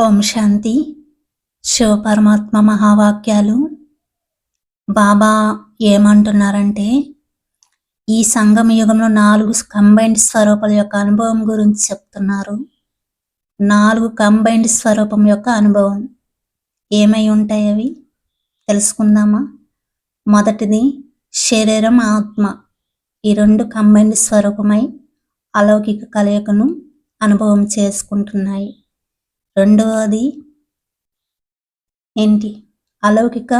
ఓం శాంతి. శివపరమాత్మ మహావాక్యాలు. బాబా ఏమంటున్నారంటే ఈ సంగమ యుగంలో నాలుగు కంబైన్డ్ స్వరూపాల యొక్క అనుభవం గురించి చెప్తున్నారు. నాలుగు కంబైన్డ్ స్వరూపం యొక్క అనుభవం. ఏమై ఉంటాయి అవి? తెలుసుకుందామా? మొదటిది శరీరం ఆత్మ. ఈ రెండు కంబైన్డ్ స్వరూపమై అలౌకిక కలయికను అనుభవం చేసుకుంటున్నాయి. రెండవది ఏంటి? అలౌకిక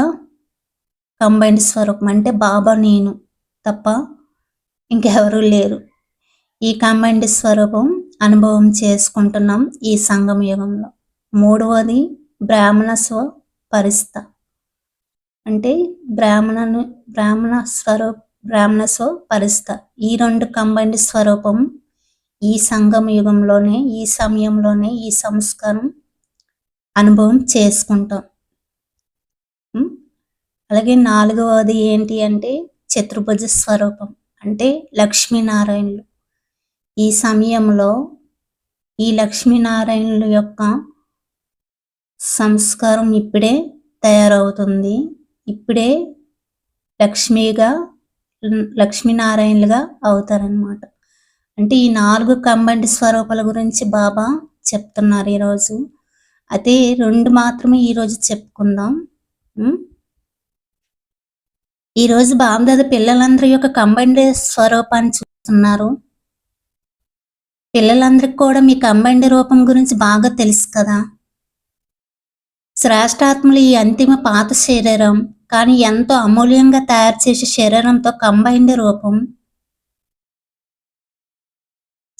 కంబైన్డ్ స్వరూపం. అంటే బాబా నేను తప్ప ఇంకెవరూ లేరు. ఈ కంబైన్డ్ స్వరూపం అనుభవం చేసుకుంటున్నాం ఈ సంగమ యుగంలో. మూడవది బ్రాహ్మణ స్వ పరిస్థ అంటే బ్రాహ్మణను బ్రాహ్మణ స్వరూప బ్రాహ్మణ స్వ పరిస్థ ఈ రెండు కంబైన్డ్ స్వరూపం ఈ సంఘం యుగంలోనే ఈ సమయంలోనే ఈ సంస్కారం అనుభవం చేసుకుంటాం. అలాగే నాలుగవది ఏంటి అంటే చతుర్భుజ స్వరూపం అంటే లక్ష్మీనారాయణులు. ఈ సమయంలో ఈ లక్ష్మీనారాయణుల యొక్క సంస్కారం ఇప్పుడే తయారవుతుంది. ఇప్పుడే లక్ష్మిగా లక్ష్మీనారాయణులుగా అవుతారనమాట అంటే ఈ నాలుగు కంబండి స్వరూపాల గురించి బాబా చెప్తున్నారు ఈరోజు. అదే రెండు మాత్రమే ఈరోజు చెప్పుకుందాం. ఈరోజు బామదాద పిల్లలందరి యొక్క కంబైండ్ స్వరూపాన్ని చూస్తున్నారు. పిల్లలందరికి కూడా మీ కంబైండ్ రూపం గురించి బాగా తెలుసు కదా. శ్రేష్టాత్మలు ఈ అంతిమ పాత శరీరం కానీ ఎంతో అమూల్యంగా తయారు చేసే శరీరంతో కంబైండ్ రూపం.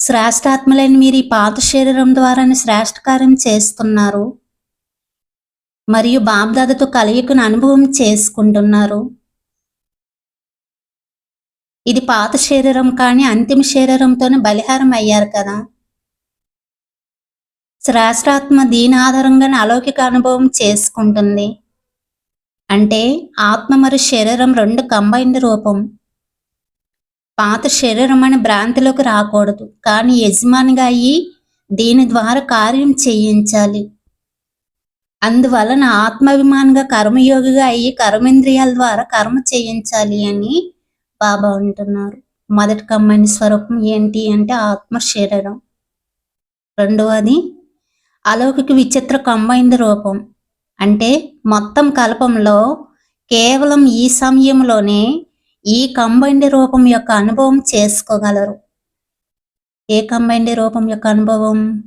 శ్రేష్టాత్మలైన మీరు ఈ పాత శరీరం ద్వారానే శ్రేష్ట కార్యం చేస్తున్నారు. మరియు బాబ్దాదతో కలయికను అనుభవం చేసుకుంటున్నారు. ఇది పాత శరీరం కానీ అంతిమ శరీరంతోనే బలిహారం అయ్యారు కదా. శ్రేష్టాత్మ దీని ఆధారంగానే అలౌకిక అనుభవం చేసుకుంటుంది. అంటే ఆత్మ మరియు శరీరం రెండు కంబైన్డ్ రూపం. పాత శరీరం అనే భ్రాంతిలోకి రాకూడదు. కానీ యజమానిగా అయ్యి దీని ద్వారా కార్యం చేయించాలి. అందువలన ఆత్మాభిమానిగా కర్మయోగిగా అయ్యి కర్మేంద్రియాల ద్వారా కర్మ చేయించాలి అని బాబా అంటున్నారు. మొదటి కమ్మని స్వరూపం ఏంటి అంటే ఆత్మ శరీరం రెండవది అలౌకిక విచిత్ర కంబైండ్ రూపం. అంటే మొత్తం కల్పంలో కేవలం ఈ సమయంలోనే ఈ కంబైండ్ రూపం యొక్క అనుభవం చేసుకోగలరు. ఏ కంబైండ్ రూపం యొక్క అనుభవం?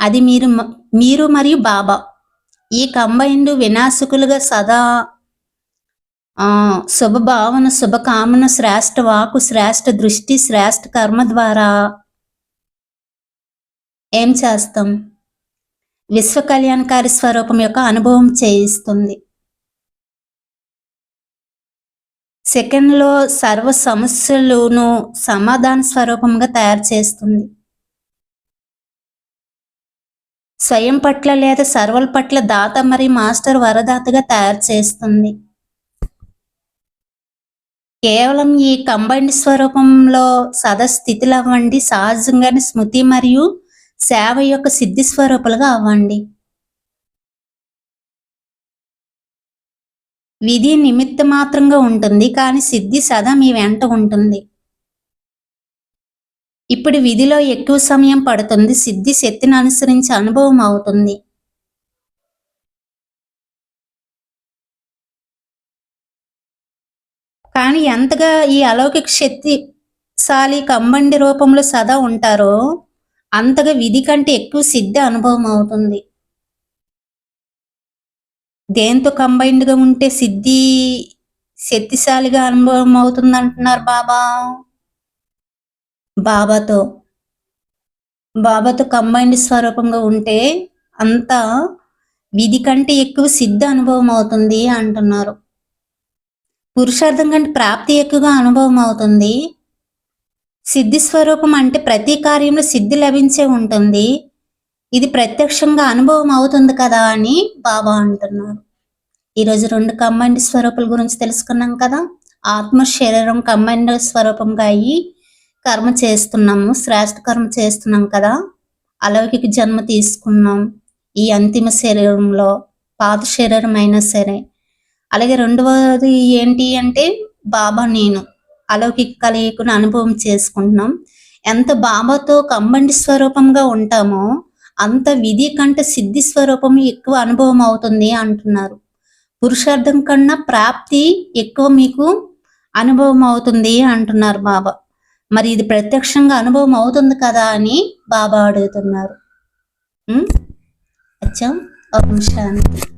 అది మీరు మీరు మరియు బాబా. ఈ కంబైండ్ వినాశకులుగా సదా శుభభావన శుభకామన శ్రేష్ఠ వాకు శ్రేష్ఠ దృష్టి శ్రేష్ఠ కర్మ ద్వారా ఏం చేస్తాం? విశ్వ కళ్యాణకారి స్వరూపం యొక్క అనుభవం చేయిస్తుంది. సెకండ్లో సర్వ సమస్యలను సమాధాన స్వరూపంగా తయారు చేస్తుంది. స్వయం పట్ల లేదా సర్వల పట్ల దాత మరియు మాస్టర్ వరదాతగా తయారు చేస్తుంది. కేవలం ఈ కంబైండ్ స్వరూపంలో సదస్థితులు అవ్వండి. సహజంగానే స్మృతి మరియు సేవ యొక్క సిద్ధి స్వరూపాలుగా అవ్వండి. విధి నిమిత్త మాత్రంగా ఉంటుంది కానీ సిద్ధి సదా మీ వెంట ఉంటుంది. ఇప్పుడు విధిలో ఎక్కువ సమయం పడుతుంది సిద్ధి శక్తిని అనుసరించి అనుభవం అవుతుంది. కానీ ఎంతగా ఈ అలౌకిక శక్తిశాలి కంబండి రూపంలో సదా ఉంటారో అంతగా విధి కంటే ఎక్కువ సిద్ధి అనుభవం అవుతుంది. దేంతో కంబైన్డ్గా ఉంటే సిద్ధి శక్తిశాలిగా అనుభవం అవుతుంది అంటున్నారు బాబా. బాబాతో బాబాతో కంబైన్డ్ స్వరూపంగా ఉంటే అంత విధి కంటే ఎక్కువ సిద్ధ అనుభవం అవుతుంది అంటున్నారు. పురుషార్థం కంటే ప్రాప్తి ఎక్కువగా అనుభవం అవుతుంది సిద్ధి స్వరూపం అంటే ప్రతి కార్యంలో సిద్ధి లభించే ఉంటుంది. ఇది ప్రత్యక్షంగా అనుభవం అవుతుంది కదా అని బాబా అంటున్నారు. ఈరోజు రెండు కంబైండ్ స్వరూపాల గురించి తెలుసుకున్నాం కదా. ఆత్మ శరీరం కంబైండ్ స్వరూపంగా అయ్యి కర్మ చేస్తున్నాము శ్రేష్ఠ కర్మ చేస్తున్నాం కదా. అలౌకిక జన్మ తీసుకున్నాం ఈ అంతిమ శరీరంలో పాత శరీరం అయినా సరే. అలాగే రెండవది ఏంటి అంటే బాబా నేను అలౌకిక కలయికను అనుభవం చేసుకుంటున్నాం. ఎంత బాబాతో కంబండి స్వరూపంగా ఉంటామో అంత విధి కంటే సిద్ధి స్వరూపం ఎక్కువ అనుభవం అవుతుంది అంటున్నారు. పురుషార్థం కన్నా ప్రాప్తి ఎక్కువ మీకు అనుభవం అవుతుంది అంటున్నారు బాబా. మరి ఇది ప్రత్యక్షంగా అనుభవం అవుతుంది కదా అని బాబా అడుగుతున్నారు. అచ్చా. ఓం శాంతి